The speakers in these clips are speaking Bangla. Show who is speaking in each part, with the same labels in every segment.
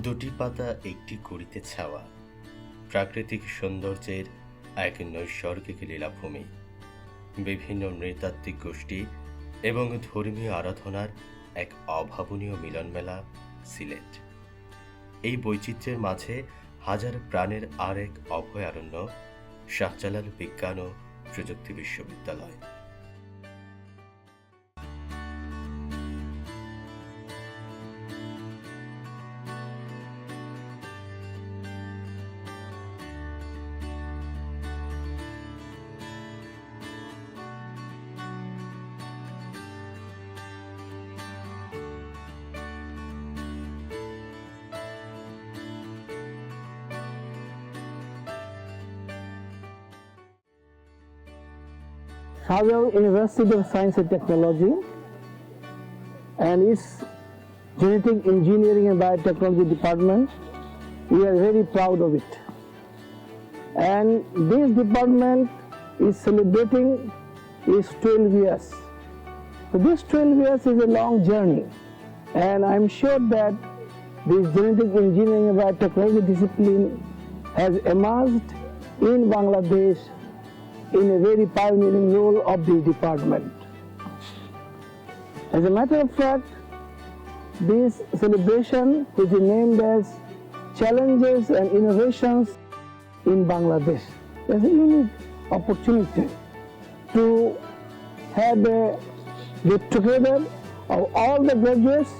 Speaker 1: দুটি পাতা একটি কুড়িতে ছাওয়া। প্রাকৃতিক সৌন্দর্যের এক নৈসর্গিক লীলাভূমি। বিভিন্ন নৃতাত্ত্বিক গোষ্ঠী এবং ধর্মীয় আরাধনার এক অভাবনীয় মিলনমেলা, সিলেট। এই বৈচিত্র্যের মাঝে হাজার প্রাণের আর এক অভয়ারণ্য শাহজালাল বিজ্ঞান ও প্রযুক্তি বিশ্ববিদ্যালয়।
Speaker 2: Shahjahan University of Science and Technology and its Genetic Engineering and Biotechnology Department. We are very proud of it. And this department is celebrating its 12 years. So this 12 years is a long journey and I'm sure that this genetic engineering and biotechnology discipline has emerged in Bangladesh in a very pioneering role of the department. As a matter of fact, this celebration, is named as Challenges and Innovations in Bangladesh, is a unique opportunity to have a get together of all the graduates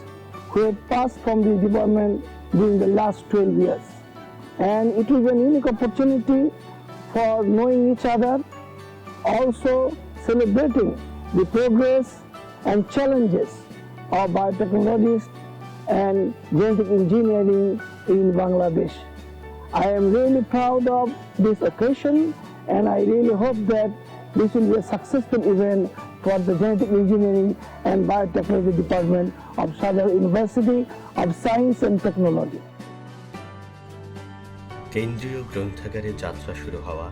Speaker 2: who have passed from the department during the last 12 years. And it is a unique opportunity for knowing each other also celebrating the progress and challenges of biotechnologists and genetic engineering in Bangladesh. I am really proud of this occasion and I really hope that this will be a successful event for the genetic engineering and biotechnology department of Shahjahan University of Science and Technology.
Speaker 1: কেন্দ্রীয় গ্রন্থাগারে যাত্রা শুরু হওয়া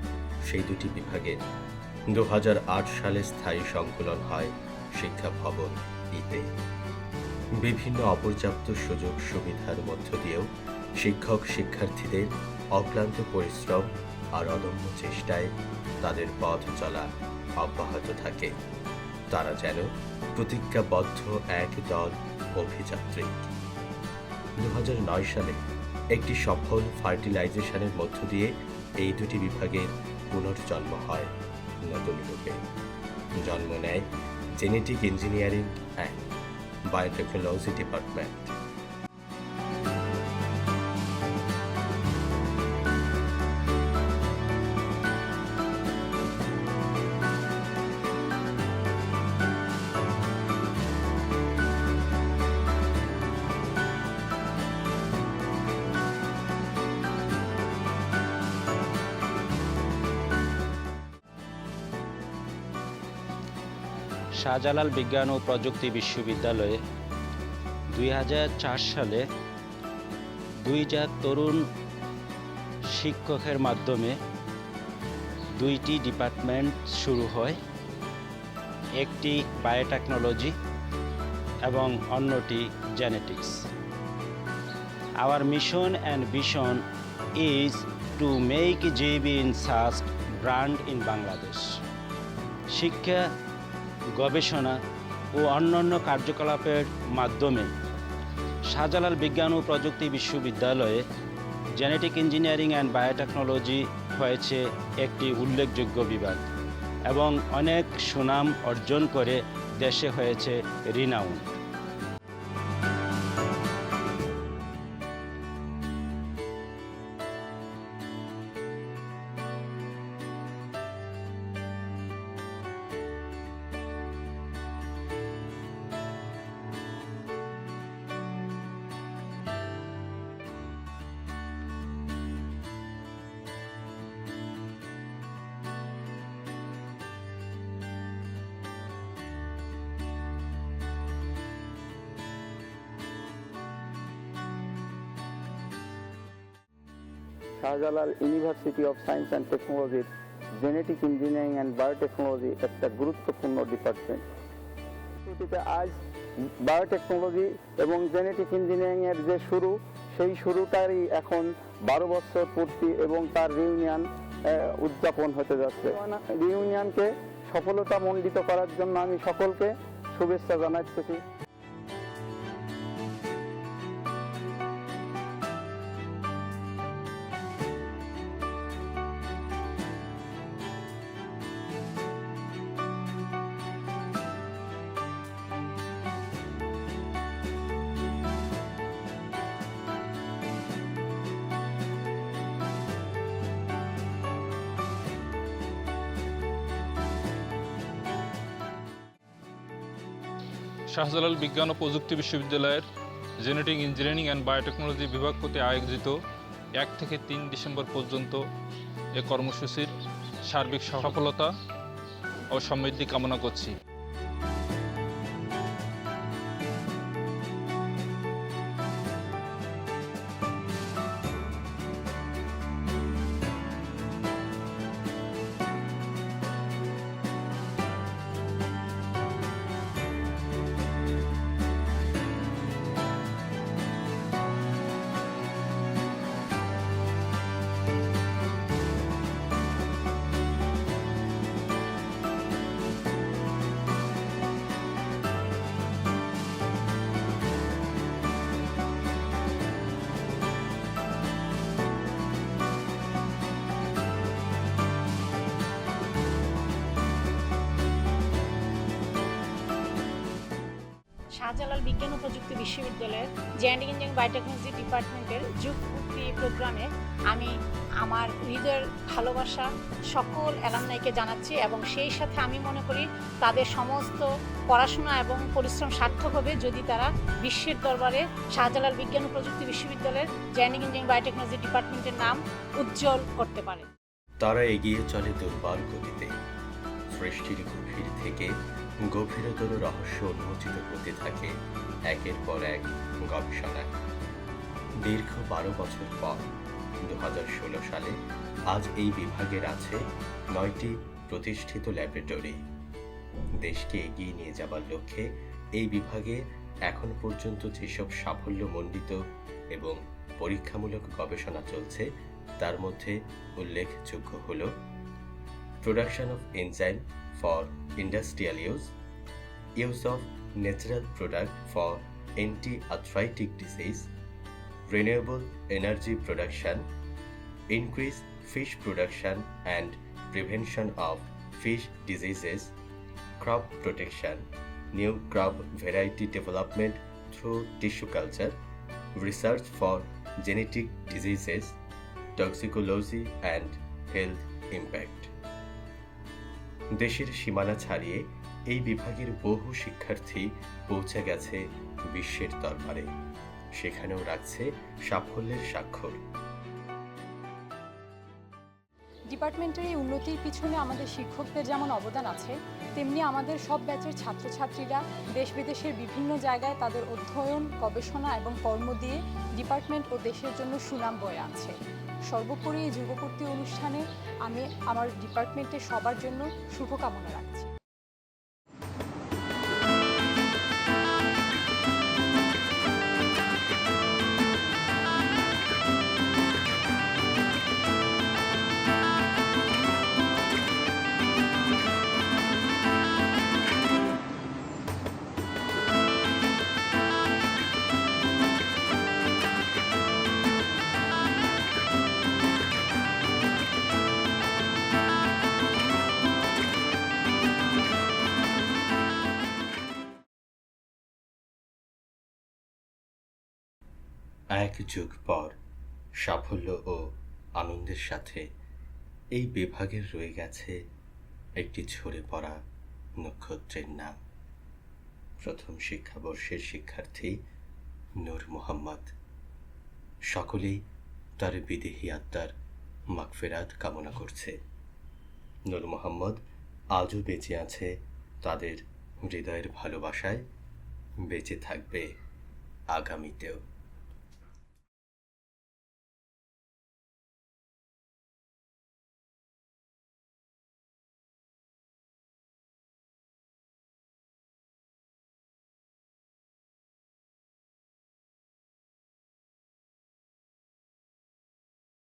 Speaker 1: সেই দুটি বিভাগের দু হাজার আট সালে স্থায়ী সংকলন হয় শিক্ষা ভবন ইতে। বিভিন্ন অপর্যাপ্ত সুযোগ সুবিধার মধ্য দিয়েও শিক্ষক শিক্ষার্থীদের অক্লান্ত পরিশ্রম আর অদম্য চেষ্টায় তাদের পথ চলা অব্যাহত থাকে। তারা যেন প্রতিজ্ঞাবদ্ধ এক দল অভিযাত্রী দু হাজার নয় সালে একটি সফল ফার্টিলাইজেশনের মধ্য দিয়ে এই দুটি বিভাগের পুনর্জন্ম হয়। নতুন জন্ম নেয় genetic engineering and biotechnology department.
Speaker 3: Shahjalal বিজ্ঞান ও প্রযুক্তি বিশ্ববিদ্যালয়ে দুই হাজার চার সালে দুইটা তরুণ শিক্ষকের মাধ্যমে দুইটি ডিপার্টমেন্ট শুরু হয়, একটি বায়োটেকনোলজি এবং অন্যটি genetics. Our mission and vision is to make JB in SUST brand in Bangladesh শিক্ষা গবেষণা ও অন্যান্য কার্যকলাপের মাধ্যমে শাহজালাল বিজ্ঞান ও প্রযুক্তি বিশ্ববিদ্যালয়ে জেনেটিক ইঞ্জিনিয়ারিং অ্যান্ড বায়োটেকনোলজি হয়েছে একটি উল্লেখযোগ্য বিভাগ এবং অনেক সুনাম অর্জন করে দেশে হয়েছে renowned
Speaker 2: Shahjalal university of science and টেকনোলজির জেনেটিক ইঞ্জিনিয়ারিং অ্যান্ড বায়োটেকনোলজি একটা গুরুত্বপূর্ণ ডিপার্টমেন্ট পদ্ধতিতে আজ বায়োটেকনোলজি এবং জেনেটিক ইঞ্জিনিয়ারিং এর যে শুরু,
Speaker 4: সেই শুরুটারই এখন বারো বছর পূর্তি এবং তার রিউনিয়ন উদযাপন হতে যাচ্ছে। রিউনিয়নকে সফলতা মণ্ডিত করার জন্য আমি সকলকে শুভেচ্ছা জানাচ্ছি।
Speaker 5: শাহজালাল বিজ্ঞান ও প্রযুক্তি বিশ্ববিদ্যালয়ের জেনেটিক ইঞ্জিনিয়ারিং অ্যান্ড বায়োটেকনোলজি বিভাগ কর্তৃক আয়োজিত এক থেকে তিন ডিসেম্বর পর্যন্ত এ কর্মসূচির সার্বিক সফলতা ও সমৃদ্ধি কামনা করছি।
Speaker 6: শাহজালাল বিজ্ঞান ও প্রযুক্তি বিশ্ববিদ্যালয়ের জেনেটিক ইঞ্জিনিয়ারিং বায়োটেকনোলজি ডিপার্টমেন্টের যুগপূর্তি প্রোগ্রামে আমি আমার হৃদয়ের ভালোবাসা সকল অ্যালামনাইকে জানাচ্ছি এবং সেই সাথে আমি মনে করি তাদের সমস্ত পড়াশোনা এবং পরিশ্রম সার্থক হবে যদি তারা বিশ্বের দরবারে শাহজালাল বিজ্ঞান ও প্রযুক্তি বিশ্ববিদ্যালয়ের জেনেটিক ইঞ্জিনিয়ারিং বায়োটেকনোলজি ডিপার্টমেন্টের নাম উজ্জ্বল করতে পারে।
Speaker 1: তারা এগিয়ে চলে দুর্বার গতিতে। সৃষ্টির গভীর থেকে গভীরতর রহস্য উন্মোচিত হতে থাকে একের পর এক গবেষণায়। দীর্ঘ বারো বছর পর দু হাজার ষোলো সালে আজ এই বিভাগের আছে নয়টি প্রতিষ্ঠিত ল্যাবরেটরি। দেশকে এগিয়ে নিয়ে যাবার লক্ষ্যে এই বিভাগে এখন পর্যন্ত যেসব সাফল্যমণ্ডিত এবং পরীক্ষামূলক গবেষণা চলছে, তার মধ্যে উল্লেখযোগ্য হল of enzyme for industrial use use of natural product for anti arthritic disease renewable energy production, increase fish production and prevention of fish diseases, crop protection, new crop variety development through tissue culture, research for genetic diseases, toxicology and health impact. দেশের সীমানা ছাড়িয়ে এই বিভাগের বহু শিক্ষার্থী পৌঁছে গেছে বিশ্বের দরবারে। সেখানেও রাখছে সাফল্যের স্বাক্ষর।
Speaker 7: ডিপার্টমেন্টের এই উন্নতির পিছনে আমাদের শিক্ষকদের যেমন অবদান আছে, তেমনি আমাদের সব ব্যাচের ছাত্রছাত্রীরা দেশ বিদেশের বিভিন্ন জায়গায় তাদের অধ্যয়ন, গবেষণা এবং কর্ম দিয়ে ডিপার্টমেন্ট ও দেশের জন্য সুনাম বয়ে আনছে। সর্বোপরি এই যুবপূর্তি অনুষ্ঠানে আমি আমার ডিপার্টমেন্টের সবার জন্য শুভকামনা রাখছি।
Speaker 1: এক যুগ পর সাফল্য ও আনন্দের সাথে এই বিভাগের রয়ে গেছে একটি ঝরে পড়া নক্ষত্রের নাম। প্রথম শিক্ষাবর্ষের শিক্ষার্থী নূর মোহাম্মদ। সকলেই তার বিদেহী আত্মার মাগফেরাত কামনা করছে। নূর মোহাম্মদ আজও বেঁচে আছে তাদের হৃদয়ের ভালোবাসায়। বেঁচে থাকবে আগামীতেও।